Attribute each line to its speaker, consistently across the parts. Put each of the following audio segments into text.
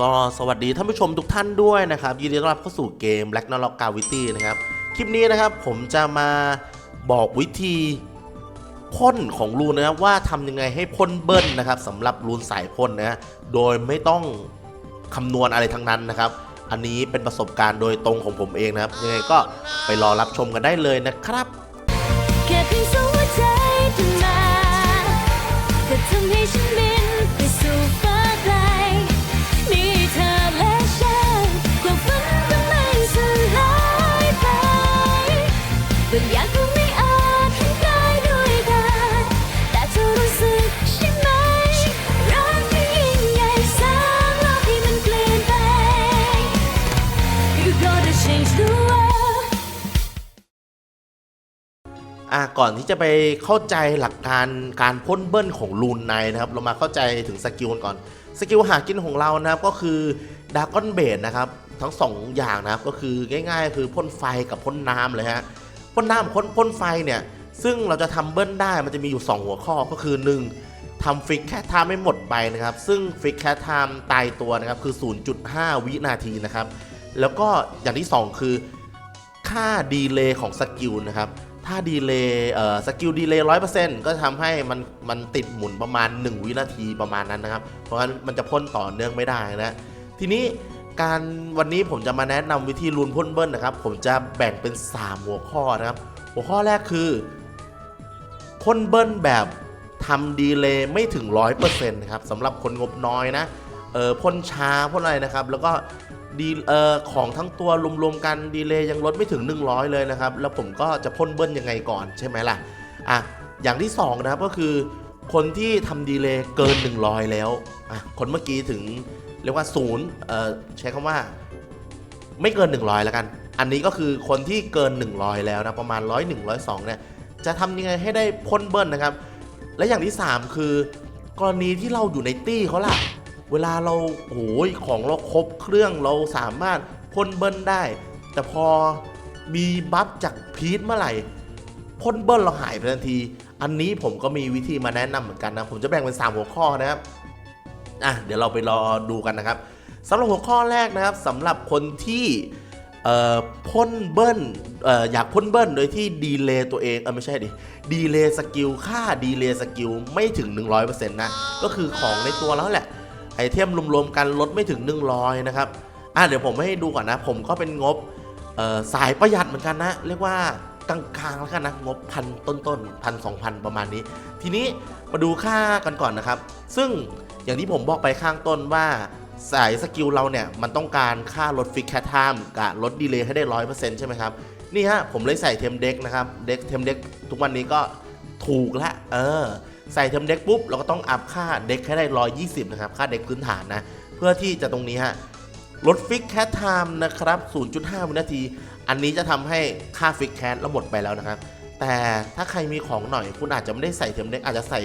Speaker 1: ก็สวัสดีท่านผู้ชมทุกท่านด้วยนะครับ ยินดีต้อนรับเข้าสู่เกม Black n o l o g Gravity นะครับ คลิปนี้นะครับผมจะมาบอกวิธีพ่นของรูนนะครับว่าทำยังไงให้พ่นเบิ้ลนะครับสำหรับรูนสายพ่นนะโดยไม่ต้องคำนวณอะไรทั้งนั้นนะครับ อันนี้เป็นประสบการณ์โดยตรงของผมเองนะครับ ยังไงก็ไปรอรับชมกันได้เลยนะครับ
Speaker 2: แค่เพียงสองหัวใจขึ้นมาก็ทำ ก่อนที่
Speaker 1: จะไปเข้าใจหลักการการพ่นเบิ้ลของลูนไนนะครับ เรามาเข้าใจถึงสกิลก่อน สกิลหากินของเรานะครับก็คือดากอนเบดนะครับทั้งสองอย่างนะครับก็คือง่าย ๆ คือพ่นไฟกับพ่นน้ำเลยฮะพ่นน้ำกับพ่นพ่นไฟเนี่ยซึ่งเราจะทำเบิ้ลได้มันจะมีอยู่ 2 หัวข้อก็คือ 1ทำฟิกแคทไทม์ไม่หมดไปนะครับ ซึ่งฟิกแคทไทม์ตายตัวนะครับคือ 0.5 วินาทีนะครับ แล้วก็อย่างที่ 2 คือค่าดีเลย์ของสกิลนะครับ ถ้าดีเลย์เอ่อสกิลดีเลย์ร้อยเปอร์เซ็นต์ก็จะทำให้มันมันติดหมุนประมาณ 1 วินาทีประมาณนั้นนะครับ เพราะฉะนั้นมันจะพ่นต่อเนื่องไม่ได้นะ ทีนี้การวันนี้ผมจะมาแนะนำวิธีลูนพ่นเบิ้ลนะครับ ผมจะแบ่งเป็น 3 หัวข้อนะครับ หัวข้อแรกคือพ่นเบิ้ลแบบทำดีเลย์ไม่ถึง 100%นะครับสำหรับคนงบน้อยนะเออพ่นช้าพ่นอะไรนะครับ แล้วก็ ดีเอ่อของทั้งตัวรวมๆกันดีเลย์ยังลดไม่ถึง 100 เลยนะครับ แล้วผมก็จะพ่นเบิ้ลยังไงก่อนใช่ไหมล่ะอะอย่างที่ 2 นะครับก็คือ คนที่ทำดีเลย์เกิน 100 แล้วอะคนเมื่อกี้ถึงเรียกว่าศูนย์เอ่อใช้คำว่า ไม่เกิน 100 แล้วกัน อันนี้ก็คือคนที่เกิน 100 แล้วนะประมาณ 101 102เนี่ยจะทำยังไงให้ได้พ่นเบิ้ลนะครับ และอย่างที่ 3 คือ กรณีที่เราอยู่ในตี้เขาล่ะ เวลาเราโอ้ยของเราครบเครื่องเราสามารถพ่นเบิ้ลได้ แต่พอมีบัฟจากพีทเมื่อไหร่พ่นเบิ้ลเราหายไปทันที อันนี้ผมก็มีวิธีมาแนะนำเหมือนกันนะ ผมจะแบ่งเป็น 3 หัวข้อนะครับอะเดี๋ยวเราไปรอดูกันนะครับสำหรับหัวข้อแรกนะครับสำหรับคนที่พ่นเบิ้ลอออยากพ่นเบิ้ลโดยที่ดีเลย์ตัวเองเออไม่ใช่ดิดีเลย์สกิลค่าดีเลย์สกิลไม่ถึง 100%นะก็คือของในตัวแล้วแหละ ไอเทมรวมๆกันลดไม่ถึง 100 นะครับ อะเดี๋ยวผมให้ดูก่อนนะ ผมก็เป็นงบสายประหยัดเหมือนกันนะ เรียกว่ากลางๆแล้วกันนะ งบพันต้นๆพันสองพันประมาณนี้ ทีนี้มาดูค่ากันก่อนนะครับ ซึ่งอย่างที่ผมบอกไปข้างต้นว่าสายสกิลเราเนี่ย มันต้องการค่าลดฟิกแคทไทม์กับลดดีเลย์ให้ได้ร้อยเปอร์เซ็นต์ใช่ไหมครับ นี่ฮะผมเลยใส่เทมเด็กนะครับ เด็กเทมเด็กทุกวันนี้ก็ถูกละเออ ใส่เทมเด็กปุ๊บเราก็ต้องอัพค่าเด็กให้ได้ 120 นะครับ ค่าเด็กพื้นฐานนะ เพื่อที่จะตรงนี้ฮะลดฟิกแคทไทม์นะครับ 0.5 วินาที อันนี้จะทำให้ค่าฟิกแคทเราหมดไปแล้วนะครับ แต่ถ้าใครมีของหน่อยคุณอาจจะไม่ได้ใส่เทมเด็กอาจจะใส่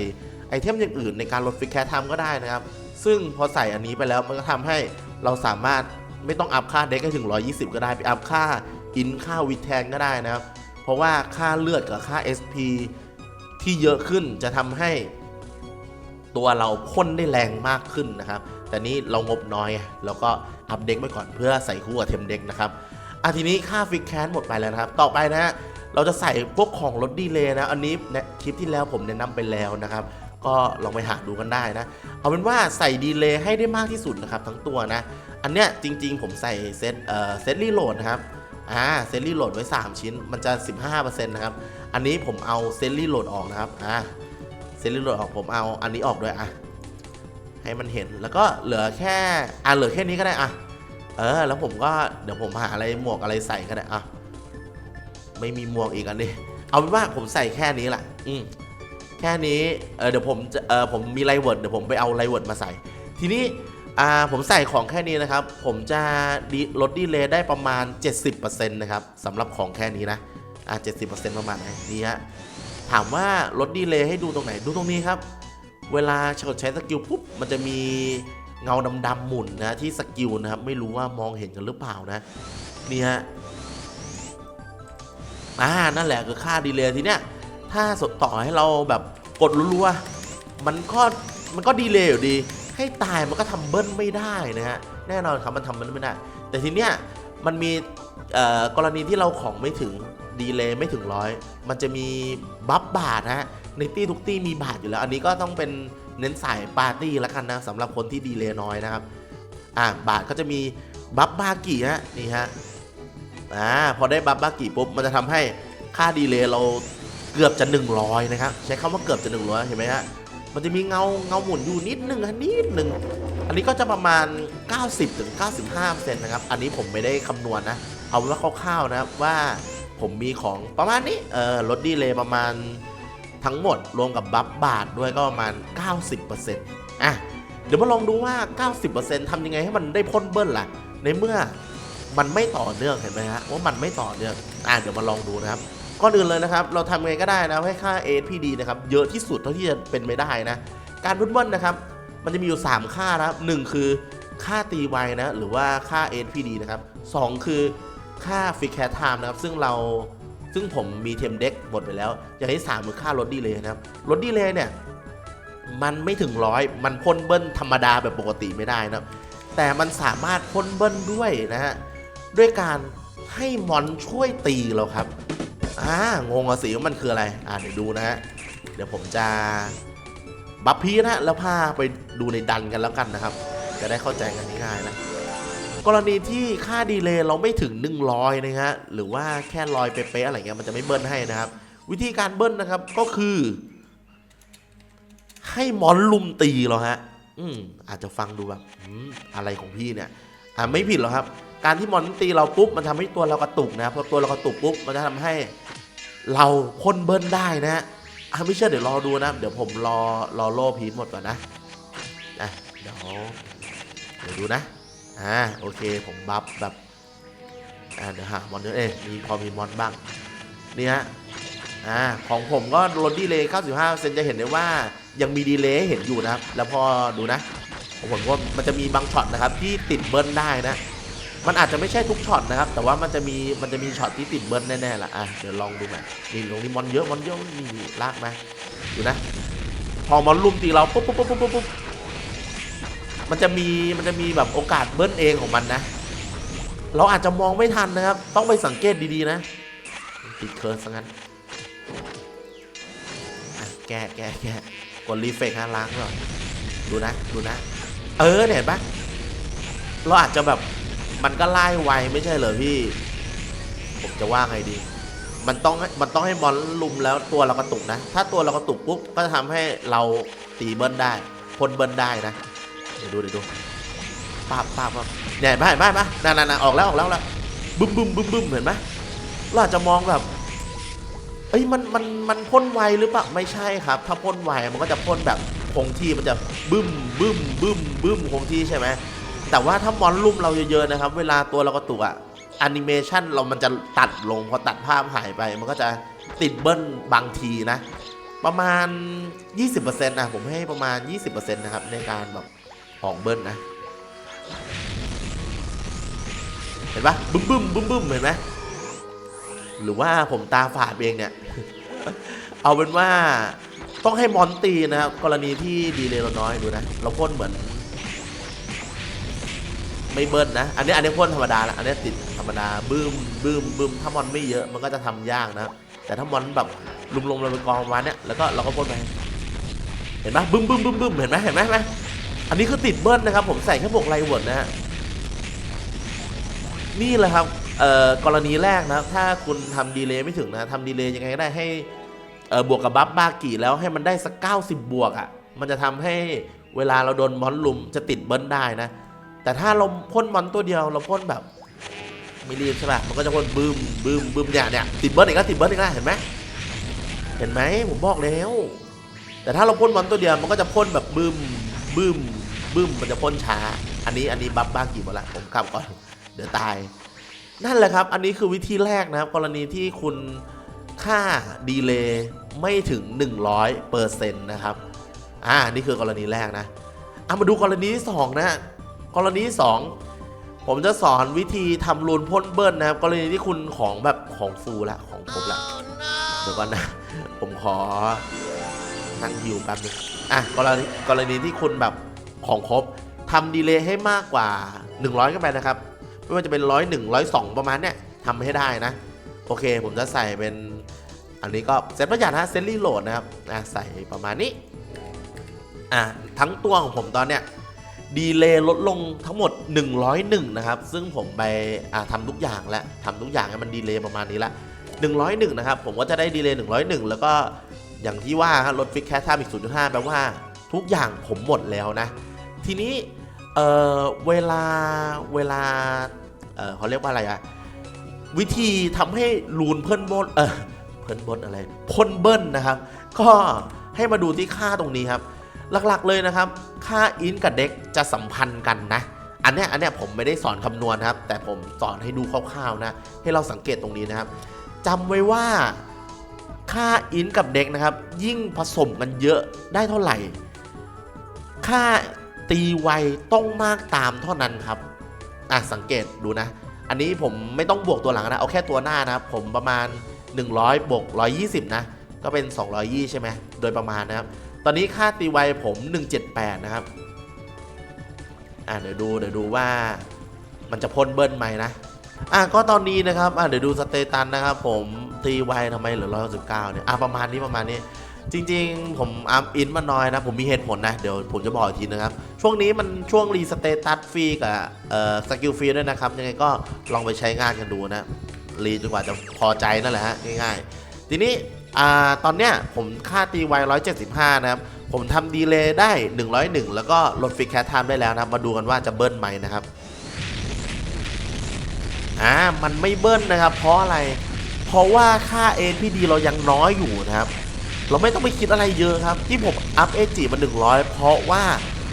Speaker 1: ไอเทมอย่างอื่นในการลดฟิกแคทไทม์ก็ได้นะครับ ซึ่งพอใส่อันนี้ไปแล้วมันก็ทำให้เราสามารถไม่ต้องอัพค่าเด็กให้ถึง 120 ก็ได้ไปอัพค่าอินค่าวิทแทนก็ได้นะครับ เพราะว่าค่าเลือดกับค่า SP ที่เยอะขึ้นจะทำให้ตัวเราพ่นได้แรงมากขึ้นนะครับ แต่นี้เรางบน้อยเราก็อัพเด็กไว้ก่อนเพื่อใส่คู่กับเทมเด็กนะครับอะทีนี้ค่าฟิกแคนหมดไปแล้วนะครับ ต่อไปนะฮะเราจะใส่พวกของลดดีเลย์นะ อันนี้ในคลิปที่แล้วผมแนะนำไปแล้วนะครับ ก็ลองไปหาดูกันได้นะ เอาเป็นว่าใส่ดีเลย์ให้ได้มากที่สุดนะครับทั้งตัวนะ อันเนี้ยจริง ๆ ผมใส่เซตเอ่อเซตรีโหลดนะครับ อ่าเซตรีโหลดไว้ 3 ชิ้น มันจะ 15%นะครับ อันนี้ผมเอาเซตรีโหลดออกนะครับ อ่า เซตรีโหลดออกผมเอาอันนี้ออกด้วยอะ ให้มันเห็น แล้วก็เหลือแค่ อะเหลือแค่นี้ก็ได้อะ เออ แล้วผมก็เดี๋ยวผมหาอะไรหมวกอะไรใส่ก็ได้อะ ไม่มีหมวกอีกอันนี้ เอาเป็นว่าผมใส่แค่นี้แหละ อืมแค่นี้ เออเดี๋ยวผมจะเออผมมีไลเวิร์ดเดี๋ยวผมไปเอาไลเวิร์ดมาใส่ ทีนี้ อ่าผมใส่ของแค่นี้นะครับ ผมจะลดดีเลย์ได้ประมาณ 70%นะครับสำหรับของแค่นี้นะอ่า70%ประมาณนนี่ฮะถามว่าลดดีเลย์ให้ดูตรงไหนดูตรงนี้ครับ เวลากดใช้สกิลปุ๊บมันจะมีเงาดำๆหมุนนะที่สกิลนะครับไม่รู้ว่ามองเห็นกันหรือเปล่านะนี่ฮะอ่านั่นแหละคือค่าดีเลย์ทีเนี้ยถ้าสดต่อให้เราแบบกดรัวๆมันก็มันก็ดีเลย์อยู่ดี ให้ตายมันก็ทำเบิ้ลไม่ได้นะฮะแน่นอนครับมันทำเบิ้ลไม่ได้ แต่ทีเนี้ยมันมีกรณีที่เราของไม่ถึงดีเลย์ไม่ถึงร้อยมันจะมีบัฟบาทนะฮะในตี้ทุกตี้มีบาทอยู่แล้ว อันนี้ก็ต้องเป็นเน้นสายปาร์ตี้ล้วกันนะสำหรับคนที่ดีเลย์น้อยนะครับอ่าบาทก็จะมีบัฟบากิฮะนี่ฮะอ่าพอได้บัฟบากิปุ๊บมันจะทำให้ค่าดีเลย์เราเกือบจะ 100 นะครับ ใช้คำว่าเกือบจะ 100 เห็นไหมฮะ มันจะมีเงาเงาหมุนอยู่นิดหนึ่งนิดหนึ่งอันนี้ก็จะประมาณ 90-95%นะครับ อันนี้ผมไม่ได้คำนวณนะเอาเป็นว่าคร่าวๆนะครับว่าผมมีของประมาณนี้ เออลดดีเลย์ประมาณทั้งหมดรวมกับบัฟบาทด้วยก็ประมาณ 90%อะ เดี๋ยวมาลองดูว่า 90%ทำยังไงให้มันได้พ่นเบิ้ลล่ะ ในเมื่อมันไม่ต่อเนื่องเห็นไหมฮะว่ามันไม่ต่อเนื่อง อะเดี๋ยวมาลองดูนะครับ ก่อนอื่นเลยนะครับ เราทำยังไงก็ได้นะให้ค่า APD นะครับเยอะที่สุดเท่าที่จะเป็นไปได้นะ การพ่นเบิ้ลนะครับ มันจะมีอยู่ 3 ค่านะครับหนึ่งคือค่าตีไวนะ หรือว่าค่า SPD นะครับ2คือค่า f ิ e แค t ไทม์นะครับ ซึ่งเราซึ่งผมมีเทมเด็กหมดไปแล้ว อย่างที่3คือค่าลดดีเลยนะครับลดดีเลยเนี่ยมันไม่ถึงร้อยมันพ่นเบิ้ลธรรมดาแบบปกติไม่ได้นะครับแต่มันสามารถพ่นเบิ้ลด้วยนะฮะด้วยการให้มอนช่วยตีเราครับ อ่างงอะสิว่ามันคืออะไร อ่าเดี๋ยวดูนะฮะ เดี๋ยวผมจะบัฟพีนะแล้วพาไปดูในดันกันแล้วกันนะครับ จะได้เข้าใจกันง่ายๆนะ กรณีที่ค่าดีเลย์เราไม่ถึง 100 นะฮะ หรือว่าแค่ลอยเป๊ะๆอะไรเงี้ยมันจะไม่เบิ้ลให้นะครับ วิธีการเบิ้ลนะครับก็คือ ให้มอนลุมตีเราฮะ อืมอาจจะฟังดูแบบอืมอะไรของพี่เนี่ย อ่าไม่ผิดหรอกครับ การที่มอนตีเราปุ๊บมันทำให้ตัวเรากระตุกนะพอตัวเรากระตุกปุ๊บมันจะทำให้ เราพ่นเบิ้ลได้นะฮะไม่เชื่อเดี๋ยวรอดูนะ เดี๋ยวผมรอรอโล่พีทหมดก่อนนะอะเดี๋ยวเดี๋ยวดูนะ อ่าโอเคผมบัฟแบบอ่าเดี๋ยวหามอนเยอะเอ้ยมีพอมีมอนบ้างนี่ฮะอ่าของผมก็ลดดีเลย์95เซนจะเห็นได้ว่ายังมีดีเลย์เห็นอยู่นะครับ แล้วพอดูนะของผมว่ามันจะมีบางช็อตนะครับที่ติดเบิ้ลได้นะ มันอาจจะไม่ใช่ทุกช็อตนะครับ แต่ว่ามันจะมีมันจะมีช็อตที่ติดเบิ้ลแน่ๆล่ะอะเดี๋ยวลองดูหน่อยนี่ตรงนี้มอนเยอะมอนเยอะนี่ลากมาดูนะ พอมอนลุมตีเราปุ๊บปุ๊บปุ๊บปุ๊บปุ๊บมันจะมีมันจะมีแบบโอกาสเบิ้ลเองของมันนะ เราอาจจะมองไม่ทันนะครับ ต้องไปสังเกตดีๆนะติดเคิร์สซะงั้นแก้แก้แก้กดรีเฟกฮะล้างก่อนดูนะดูนะ เออเนี่ยเห็นปะเราอาจจะแบบ มันก็ไล่ไวไม่ใช่เหรอพี่ ผมจะว่าไงดี มันต้องมันต้องให้มอนลุมแล้วตัวเรากระตุกนะ ถ้าตัวเรากระตุกปุ๊บก็จะทำให้เราตีเบิ้ลได้พ่นเบิ้ลได้นะเดี๋ยวดูเดี๋ยวดูป้าบป้าบป้าบเนี่ยเห็นไหมเห็นไหมนไหมนั่น่นนั่นออกแล้วออกแล้วแล้วบึ้มบึ้มบึ้มบึ้มเห็นไหมเราอาจจะมองแบบเอ้ยมันมันมันพ่นไวหรือเปล่าไม่ใช่ครับ ถ้าพ่นไวมันก็จะพ่นแบบคงที่มันจะบึ้มบึ้มบึ้มบึ้มคงที่ใช่ไหม แต่ว่าถ้ามอนลุ่มเราเยอะๆนะครับ เวลาตัวเรากระตุกอะแอนิเมชันเรามันจะตัดลงพอตัดภาพหายไป มันก็จะติดเบิ้ลบางทีนะ ประมาณ 20%นะผมให้ประมาณ 20%นะครับ ในการแบบออกเบิ้ลนะ เห็นปะบึ้มบึ้มบึ้มบึ้มเห็นไหมหรือว่าผมตาฝาดเองเนี่ย เอาเป็นว่าต้องให้มอนตีนะครับ กรณีที่ดีเลยเราน้อยดูนะ เราพ่นเหมือน ไม่เบิ้ลนะ อันนี้อันนี้พ่นธรรมดาละอันนี้ติดธรรมดาบึ้มบึ้มบึ้มถ้ามอนไม่เยอะมันก็จะทำยากนะ แต่ถ้ามอนแบบลุมลงเราไปกองประมาณเนี้ยแล้วก็เราก็พ่นไปเห็นไหมบึ้มบึ้มบึ้มบึ้มเห็นไหมเห็นไหมนไหมอันนี้คือติดเบิ้ลนะครับ ผมใส่แค่บวกไลเวิร์ดนะฮะนี่แหละครับเอ่อกรณีแรกนะถ้าคุณทำดีเลย์ไม่ถึงนะทำดีเลย์ยังไงก็ได้ให้เอ่อบวกกับบัฟบากี่แล้วให้มันได้สัก 90 บวกอะ่ะมันจะทำให้เวลาเราโดนมอนลุมจะติดเบิ้ลได้นะ แต่ถ้าเราพ่นมอนตัวเดียวเราพ่นแบบไม่รีบใช่ป่ะมันก็จะพ่นบึ้มบึ้มบึ้มเนี่ยเนี่ยติดเบิ้ลอีกแล้วติดเบิ้ลอีกแล้วเห็นไหมเห็นไหมผมบอกแล้ว แต่ถ้าเราพ่นมอนตัวเดียวมันก็จะพ่นแบบบึ้มบึ้มบึ้มมันจะพ่นช้า อันนี้อันนี้บัฟบางกี่หมาละผมขับก่อนเดี๋ยวตาย นั่นแหละครับ อันนี้คือวิธีแรกนะครับ กรณีที่คุณค่าดีเลย์ไม่ถึง 100เปอร์เซ็นต์นะครับ อ่า นี่คือกรณีแรกนะ เอามาดูกรณีที่สองนะ กรณีที่สองผมจะสอนวิธีทำรูนพ่นเบิ้ลนะครับ กรณีที่คุณของแบบของฟูละของครบละเดี๋ยวก่อนนะ ผมขอนั่งฮิวแป๊บนึงอะกรณีกรณีที่คุณแบบของครบทำดีเลย์ให้มากกว่า 100กันไปนะครับ ไม่ว่าจะเป็นร้อยหนึ่งร้อยสองประมาณเนี้ยทำให้ได้นะ โอเค ผมจะใส่เป็น อันนี้ก็เซตประหยัดฮะเซตรีโหลดนะครับอะใส่ประมาณนี้อะทั้งตัวของผมตอนเนี้ย ดีเลย์ลดลงทั้งหมด 101 นะครับ ซึ่งผมไปทำทุกอย่างแล้วทำทุกอย่างให้มันดีเลย์ประมาณนี้ละ101 นะครับ ผมก็จะได้ดีเลย์101 แล้วก็อย่างที่ว่าลดฟิกแคสท่าอีก 0.5 แปลว่าทุกอย่างผมหมดแล้วนะ ทีนี้เเวลาเวลาเเขาเรียกว่าอะไรอะวิธีทำให้รูนเพิ่นบนเออเพิ่นบนอะไรพ่นเบิ้ลนะครับ ก็ให้มาดูที่ค่าตรงนี้ครับ หลักๆเลยนะครับ ค่าอินกับเด็กจะสัมพันธ์กันนะ อันเนี้ยอันเนี้ยผมไม่ได้สอนคำนวณนะครับ แต่ผมสอนให้ดูคร่าวๆนะ ให้เราสังเกตตรงนี้นะครับจำไว้ว่าค่าอินกับเด็กนะครับ ยิ่งผสมกันเยอะได้เท่าไหร่ ค่าตีไวต้องมากตามเท่านั้นครับอะสังเกตดูนะ อันนี้ผมไม่ต้องบวกตัวหลังนะ เอาแค่ตัวหน้านะครับ ผมประมาณ 100บวก120 นะ ก็เป็น 220 ใช่ไหมโดยประมาณนะครับ ตอนนี้ค่าตีไวผม 178 นะครับ อะเดี๋ยวดูเดี๋ยวดูว่ามันจะพ่นเบิ้ลไหมนะ อะก็ตอนนี้นะครับอะเดี๋ยวดูสเตตัสนะครับผมตีไวทำไมเหลือ169เนี่ยอะประมาณนี้ประมาณนี้จริงๆ ผมอัพอินมาน้อยนะ ผมมีเหตุผลนะ เดี๋ยวผมจะบอกอีกทีนะครับ ช่วงนี้มันช่วงรีสเตตัสฟรีกับเอ่อสกิลฟรีด้วยนะครับ ยังไงก็ลองไปใช้งานกันดูนะ รีจนกว่าจะพอใจนั่นแหละฮะ ง่ายๆ ทีนี้ อ่าตอนเนี้ยผมค่าตีไว175 นะครับ ผมทำดีเลย์ได้ 101 แล้วก็ลดฟิกแคทไทม์ได้แล้วนะครับ มาดูกันว่าจะเบิ้ลไหมนะครับ อ่า มันไม่เบิ้ลนะครับ เพราะอะไร เพราะว่าค่า APD เรายังน้อยอยู่นะครับ เราไม่ต้องไปคิดอะไรเยอะครับ ที่ผมอัพ AG มา 100 เพราะว่า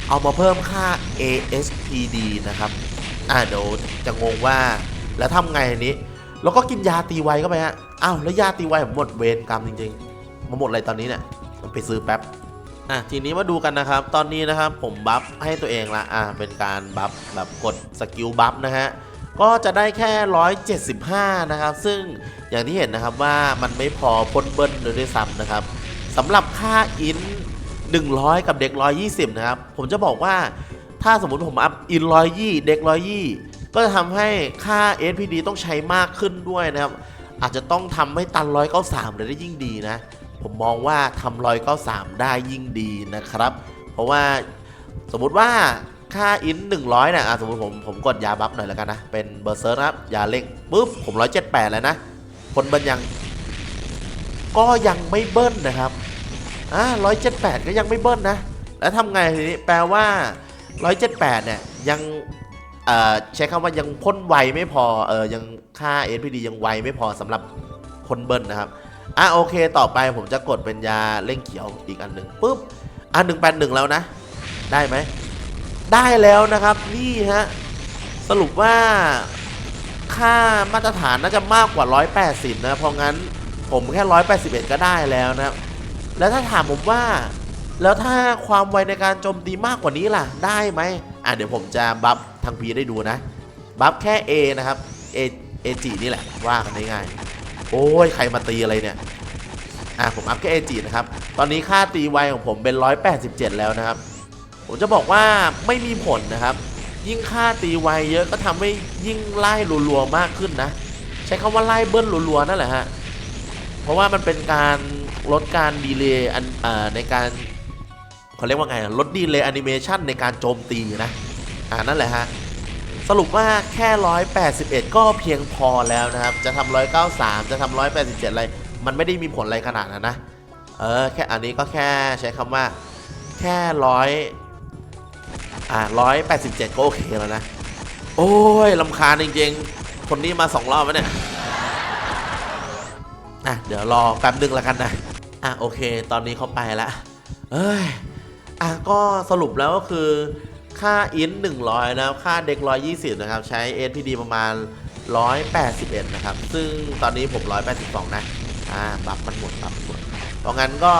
Speaker 1: เอามาเพิ่มค่า ASPD นะครับ อ่าเดี๋ยวจะงงว่าแล้วทำไงอัน นี้เราก็กินยาตีไวเข้าไปฮะ อ้าวแล้วยาตีไวผมหมดเวรกรรมจริงๆมาหมดอะไรตอนนี้เนี่ยมันไปซื้อแป๊บ อะทีนี้มาดูกันนะครับ ตอนนี้นะครับผมบัฟให้ตัวเองละ อะเป็นการบัฟแบบกดสกิลบัฟนะฮะ ก็จะได้แค่ 175 นะครับ ซึ่งอย่างที่เห็นนะครับว่ามันไม่พอพ่นเบิ้ลเลยด้วยซ้ำนะครับสำหรับค่าอิน100 กับเด็ก 120 นะครับ ผมจะบอกว่าถ้าสมมติผมอัพอิน120 เด็ก 120 ก็จะทำให้ค่า SPD ต้องใช้มากขึ้นด้วยนะครับ อาจจะต้องทำให้ตัน 193เลยได้ยิ่งดีนะ ผมมองว่าทำ193 ได้ยิ่งดีนะครับ เพราะว่าสมมติว่าค่าอิน100เนี่ยอะสมมติผมผมกดยาบัฟหน่อยแล้วกันนะ เป็นเบอร์เซอร์นะครับ ยาเร่งปุ๊บ ผม 178 แล้วนะคนเบิ้ลยังก็ยังไม่เบิ้ลนะครับอ่า178 ก็ยังไม่เบิ้ลนะ แล้วทำไงทีนี้แปลว่า 178 เนี่ยยัง เอ่อใช้คำว่ายังพ่นไวไม่พอเออยังค่า SPD ยังไวไม่พอสำหรับคนเบิ้ลนะครับอะโอเคต่อไปผมจะกดเป็นยาเร่งเขียวอีกอันหนึ่งปุ๊บอะ181แล้วนะ ได้ไหม ได้แล้วนะครับนี่ฮะ สรุปว่าค่ามาตรฐานน่าจะมากกว่า 180 นะเพราะงั้นผมแค่ 181 ก็ได้แล้วนะครับ แล้วถ้าถามผมว่า แล้วถ้าความไวในการโจมตีมากกว่านี้ล่ะ ได้ไหม อะเดี๋ยวผมจะบัฟทางพีได้ดูนะ บัฟแค่ A นะครับ A A จีนี่แหละ ว่ากันได้ง่าย โอ้ย ใครมาตีอะไรเนี่ย อะผมอัพแค่ A จีนะครับ ตอนนี้ค่าตีไวของผมเป็น 187 แล้วนะครับ ผมจะบอกว่าไม่มีผลนะครับ ยิ่งค่าตีไวเยอะก็ทำให้ยิ่งไล่รัวๆมากขึ้นนะ ใช้คำว่าไล่เบิ้ลรัวๆนั่นแหละฮะ เพราะว่ามันเป็นการลดการดีเลย์อันอในการ เขาเรียกว่าไงลดดีเลยแอนิเมชันในการโจมตีนะอ่านั่นแหละฮะ สรุปว่าแค่ 181 ก็เพียงพอแล้วนะครับ จะทำ193 จะทำ187 อะไร มันไม่ได้มีผลอะไรขนาดนั้นนะ เออ แค่อันนี้ก็แค่ใช้คำว่า แค่ร้อยอ่าร้อยแปดสิบเจ็ดก็โอเคแล้วนะ โอ้ยลำคาญจริงๆ คนนี้มาสองรอบแล้วเนี่ยอะเดี๋ยวรอแป๊บนึงแล้วกันนะ อะโอเค ตอนนี้เขาไปละเอ้ย อะก็สรุปแล้วก็คือค่าอิน100 นะครับ ค่าเด็ก 120 นะครับ ใช้ SPD ประมาณ 181 นะครับ ซึ่งตอนนี้ผม 182 นะ อ่า บัฟมันหมดบัฟมันหมดเพราะงั้นก็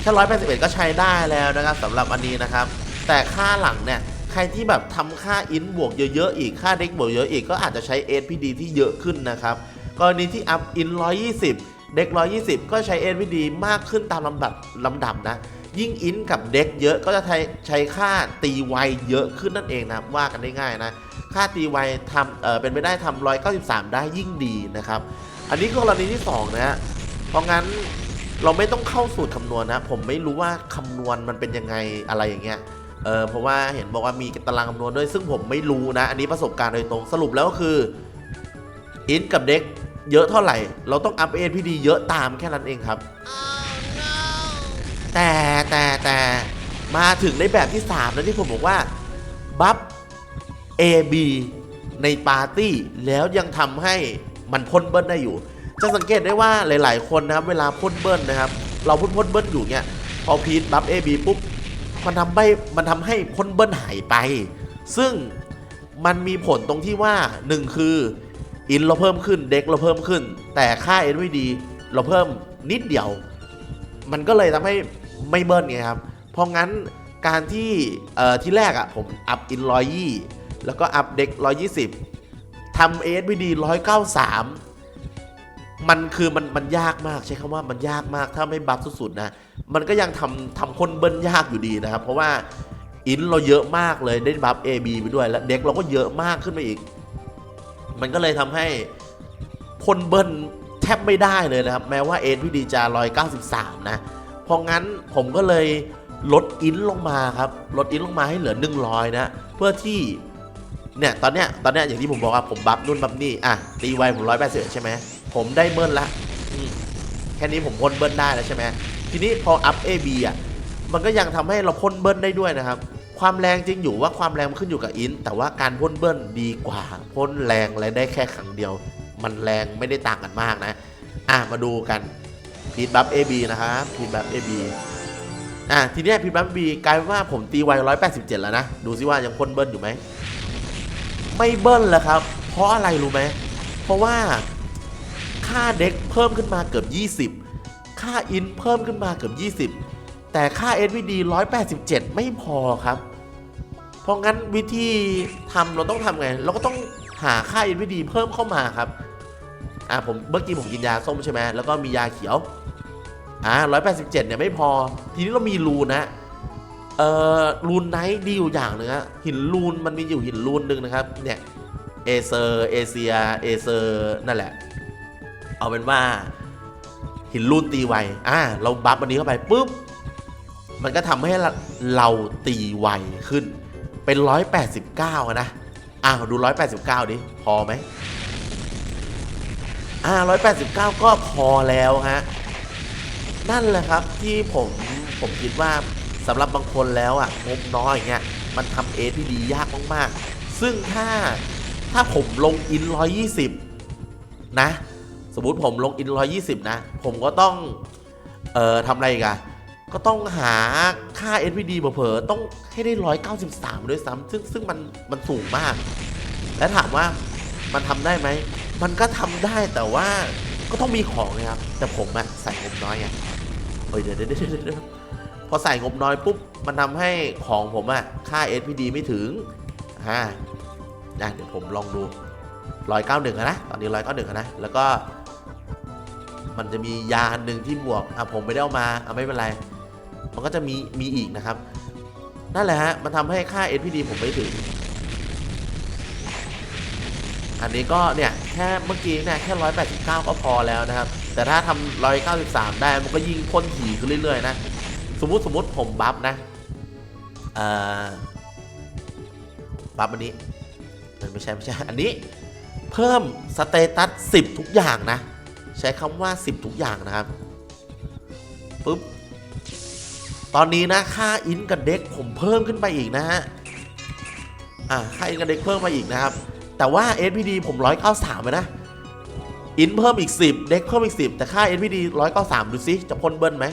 Speaker 1: แค่181 ก็ใช้ได้แล้วนะครับสำหรับอันนี้นะครับ แต่ค่าหลังเนี่ย ใครที่แบบทำค่าอินบวกเยอะๆ อีก ค่าเด็กบวกเยอะอีก ก็อาจจะใช้ SPD ที่เยอะขึ้นนะครับ กรณีที่อัพอิน 120 เด็ก 120 ก็ใช้ SPD มากขึ้นตามลำดับลำดับนะ ยิ่งอินกับเด็กเยอะก็จะใช้ค่าตีไวเยอะขึ้นนั่นเองนะว่ากันได้ง่ายนะ ค่าตีไวทำเออเป็นไปได้ทำ193 ได้ยิ่งดีนะครับ อันนี้กรณีที่ 2นะฮะเพราะงั้นเราไม่ต้องเข้าสูตรคำนวณนะ ผมไม่รู้ว่าคำนวณมันเป็นยังไงอะไรอย่างเงี้ยเออเพราะว่าเห็นบอกว่ามีตารางคำนวณด้วย ซึ่งผมไม่รู้นะ อันนี้ประสบการณ์โดยตรงสรุปแล้วก็คืออินกับเด็กเยอะเท่าไหร่ เราต้องอัพเอพีดีเยอะตามแค่นั้นเองครับ แต่แต่แต่มาถึงในแบบที่ 3 แล้วที่ผมบอกว่า บัฟ AB ในปาร์ตี้ แล้วยังทำให้มันพ่นเบิ้ลได้อยู่ จะสังเกตได้ว่าหลาย ๆ คนนะครับ เวลาพ่นเบิ้ลนะครับ เราพ่นพ่นเบิ้ลอยู่เนี่ยพอพีทบัฟ AB ปุ๊บมันทำให้มันทำให้พ่นเบิ้ลหายไป ซึ่งมันมีผลตรงที่ว่า 1 คืออินเราเพิ่มขึ้นเด็กเราเพิ่มขึ้น แต่ค่า NVD เราเพิ่มนิดเดียว มันก็เลยทำให้ ไม่เบิ้ลไงครับ เพราะงั้นการที่ที่แรกอะ่ะผมอัพอินร้อยยี่แล้วก็อัพเด็กร้อยยี่สิบทำเอสบีดีร้อยเก้าสามมันคือมันมันยากมากใช้คำว่ามันยากมากถ้าไม่บัฟสุดๆนะ มันก็ยังทำทำคนเบิ้ลยากอยู่ดีนะครับ เพราะว่าอินเราเยอะมากเลยได้บัฟ AB ไปด้วย แล้วเด็กเราก็เยอะมากขึ้นไปอีก มันก็เลยทำให้พลเบิ้ลแทบไม่ได้เลยนะครับ แม้ว่าเอ็นพีดีจะ193 นะ พราะงั้นผมก็เลยลดอินลงมาครับ ลดอินลงมาให้เหลือ 100 นะ เพื่อที่ เนี่ย ตอนเนี้ย ตอนเนี้ยอย่างที่ผมบอกว่าผมบัฟนู่นบัฟนี่ อะ ตีไวผม180ใช่ไหม ผมได้เบิ้ลละแค่นี้ผมพ่นเบิ้ลได้แล้วใช่ไหม ทีนี้พออัพ AB อะ มันก็ยังทำให้เราพ่นเบิ้ลได้ด้วยนะครับ ความแรงจริงอยู่ว่าความแรงมันขึ้นอยู่กับอิน แต่ว่าการพ่นเบิ้ลดีกว่า พ่นแรงอะได้แค่ครั้งเดียว มันแรงไม่ได้ต่างกันมากนะ อะ มาดูกัน พีดบัฟ AB นะครับพีดบัฟ AB อะทีเนี้ยพีดบัฟ AB กลายเป็นว่าผมตีไว187แล้วนะ ดูซิว่ายังพ่นเบิ้ลอยู่ไหม ไม่เบิ้ลแล้วครับ เพราะอะไรรู้ไหม เพราะว่าค่าเด็กเพิ่มขึ้นมาเกือบ 20 ค่าอินเพิ่มขึ้นมาเกือบ 20 แต่ค่า SVD 187 ไม่พอครับ เพราะงั้นวิธีทำเราต้องทำไง เราก็ต้องหาค่า SVD เพิ่มเข้ามาครับ อ่าผมเมื่อกี้ผมกินยาส้มใช่ไหมแล้วก็มียาเขียว อ่า187เจ็ดเนี่ยไม่พอ ทีนี้เรามีรูนะ เอ่อรูนไนท์ดีอยู่อย่างหนึงฮะหินรูนมันมีอยู่หินรูนหนึ่งนะครับ เนี่ยเอเซอร์เอเชียเอเซอร์นั่นแหละ เอาเป็นว่าหินรูนตีไวอ่าเราบัฟอันนี้เข้าไปปุ๊บ มันก็ทำให้เราตีไวขึ้น เป็น189อะนะอ้าวดู189ดิพอไหมอ่า189ก็พอแล้วฮะ นั่นแหละครับที่ผมผมคิดว่าสำหรับบางคนแล้วอะงบน้อยอย่างเงี้ยมันทำเอที่ดียากมากๆ ซึ่งถ้าถ้าผมลงอิน 120 นะ สมมติผมลงอิน 120 นะ ผมก็ต้อง เอ่อทำอะไรกันก็ต้องหาค่า NVD เผลอๆต้องให้ได้ 193 ด้วยซ้ำซึ่งซึ่งมันมันสูงมาก และถามว่ามันทำได้ไหม มันก็ทำได้แต่ว่าก็ต้องมีของนะครับ แต่ผมอะใส่งบน้อยไง ฮ้ยเดี๋ยวเดี๋ยวเดี๋ยวพอใส่งบน้อยปุ๊บ มันทำให้ของผมอะค่า SPD ไม่ถึงอ่านะเดี๋ยวผมลองดู191อะนะ ตอนนี้191อะนะ แล้วก็ มันจะมียานหนึ่งที่บวก อะผมไม่ได้เอามา อะไม่เป็นไร มันก็จะมี มีอีกนะครับ นั่นแหละฮะ มันทำให้ค่า SPD ผมไม่ถึง อันนี้ก็เนี่ย แค่เมื่อกี้เนี่ยแค่189ก็พอแล้วนะครับ แต่ถ้าทำ193 ได้มันก็ยิ่งพ่นถี่ขึ้นเรื่อยๆนะ สมมุติสมมติผมบัฟนะอ่อบัฟอันนี้ไม่ใช่ไม่ใช่ อันนี้เพิ่มสเตตัส 10 ทุกอย่างนะ ใช้คำว่า 10 ทุกอย่างนะครับปุ๊บตอนนี้นะค่าอินกับเด็กผมเพิ่มขึ้นไปอีกนะฮะอ่าค่าอินกับเด็กเพิ่มมาอีกนะครับ แต่ว่า SPD ผม 193ไปนะ อินเพิ่มอีก 10 เด็กเพิ่มอีก 10 แต่ค่า SPD 193 ดูซิ จะพ่นเบิ้ลไหม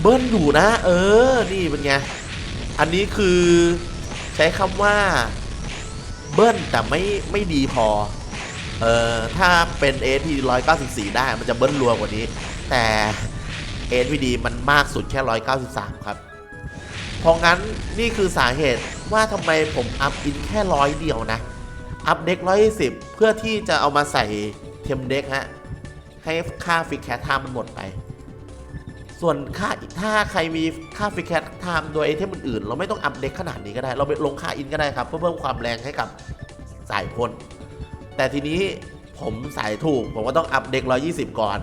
Speaker 1: เบิ้ลอยู่นะ เออ นี่เป็นไง อันนี้คือใช้คำว่า เบิ้ลแต่ไม่ไม่ดีพอ เอ่อถ้าเป็น ASP 194 ได้มันจะเบิ้ลรัวกว่านี้ แต่ ASPD มันมากสุดแค่ 193 ครับเพราะงั้นนี่คือสาเหตุว่าทำไมผมอัพอินแค่ร้อยเดียวนะ อัพเด็ก120 เพื่อที่จะเอามาใส่เทมเด็กฮะ ให้ค่าฟิกแคทไทม์มันหมดไป ส่วนค่าถ้าใครมีค่าฟิกแคทไทม์โดยไอเทมอื่นๆ เราไม่ต้องอัพเด็กขนาดนี้ก็ได้ เราไปลงค่าอินก็ได้ครับ เพื่อเพิ่มความแรงให้กับสายพลแต่ทีนี้ผมสายถูก ผมก็ต้องอัพเด็ก120 ก่อน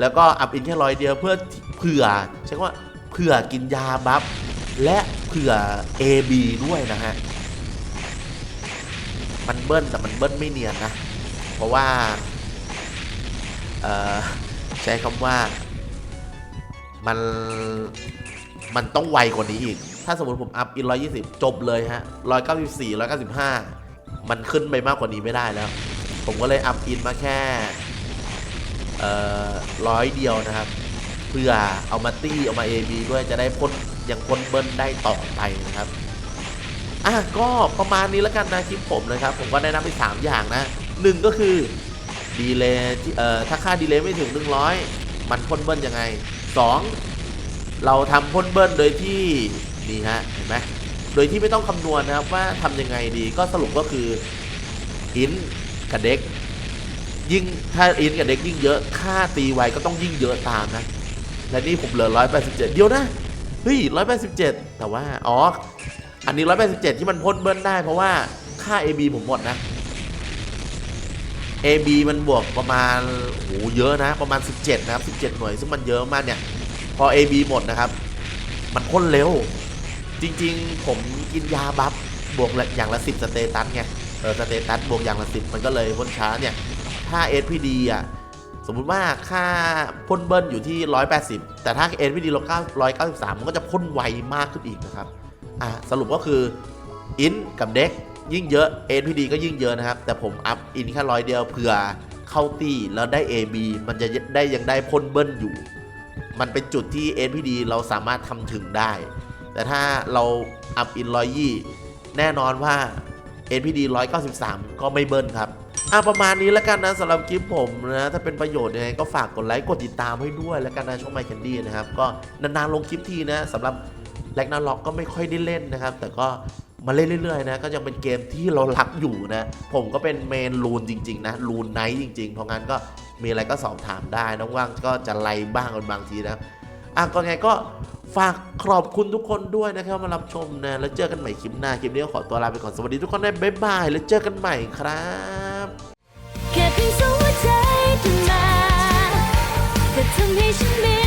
Speaker 1: แล้วก็อัพอินแค่ร้อยเดียวเพื่อเผื่อใช้คำว่าเผื่อกินยาบัฟและเผื่อ AB ด้วยนะฮะ มันเบิ้ลแต่มันเบิ้ลไม่เนียนนะ เพราะว่าใช้คำว่ามันมันต้องไวกว่านี้อีก ถ้าสมมติผมอัพอิน120จบเลยฮะ194 195มันขึ้นไปมากกว่านี้ไม่ได้แล้ว ผมก็เลยอัพอินมาแค่ร้อยเดียวนะครับ เพื่อเอามาตี้เอามา AB ด้วยจะได้พ่นยังพ่นเบิ้ลได้ต่อไปนะครับ อะก็ประมาณนี้แล้วกันนะคลิปผมนะครับ ผมก็แนะนำไป 3 อย่างนะหนึ่งก็คือดีเลย์เอ่อถ้าค่าดีเลย์ไม่ถึง 100 มันพ่นเบิ้ลยังไง 2 เราทำพ่นเบิ้ลโดยที่นี่ฮะเห็นไหมโดยที่ไม่ต้องคำนวณนะครับว่าทำยังไงดีก็สรุปก็คืออินกับเด็กยิ่งถ้าอินกับเด็กยิ่งเยอะค่าตีไวก็ต้องยิ่งเยอะตามนะ และนี่ผมเหลือ 187 เดียวนะ เฮ้ย 187 แต่ว่า อ๋อ อันนี้ 187 ที่มันพ่นเบิ้ลได้เพราะว่าค่า AB ผมหมดนะ AB มันบวกประมาณโหเยอะนะ ประมาณ 17 นะครับ 17 หน่วย ซึ่งมันเยอะมากเนี่ย พอ AB หมดนะครับ มันพ่นเร็ว จริงๆ ผมกินยาบัฟบวกละอย่างละ 10 สเตตัสไง เออ สเตตัสบวกอย่างละ 10 มันก็เลยพ่นช้าเนี่ย ถ้า SPD อะ สมมุติว่าค่าพ่นเบิ้ลอยู่ที่ 180 แต่ถ้า NVD 193 มันก็จะพ่นไวมากขึ้นอีกนะครับ อะสรุปก็คืออินกับเด็กยิ่งเยอะ NVD ก็ยิ่งเยอะนะครับ แต่ผมอัพอินแค่ร้อยเดียวเผื่อเข้าตีแล้วได้ AB มันจะได้ยังได้พ่นเบิ้ลอยู่ มันเป็นจุดที่ NPD เราสามารถทำถึงได้ แต่ถ้าเราอัพอินร้อยยี่แน่นอนว่า NPD 193 ก็ไม่เบิ้ลครับอะประมาณนี้แล้วกันนะสำหรับคลิปผมนะถ้าเป็นประโยชน์ยังไงก็ฝากกดไลค์กดติดตามให้ด้วยแล้วกันนะช่องไมค์แคนดี้นะครับ ก็นานๆลงคลิปทีนะสำหรับ แลกนาล็อกก็ไม่ค่อยได้เล่นนะครับ แต่ก็มาเล่นเรื่อยๆนะก็ยังเป็นเกมที่เรารักอยู่นะ ผมก็เป็นเมนลูนจริงๆนะลูนไนท์จริงๆ เพราะงั้นก็มีอะไรก็สอบถามได้น้องว่างก็จะไล่บ้างบางทีนะอะก็ไงก็ฝากขอบคุณทุกคนด้วยนะครับมารับชมนะ แล้วเจอกันใหม่คลิปหน้า คลิปนี้ก็ขอตัวลาไปก่อน สวัสดีทุกคนนะบ๊ายบาย แล้วเจอกันใหม่ครับ
Speaker 2: แค่เพียงสองหัวใจขึ้นมาก็ทำให้ฉันบิ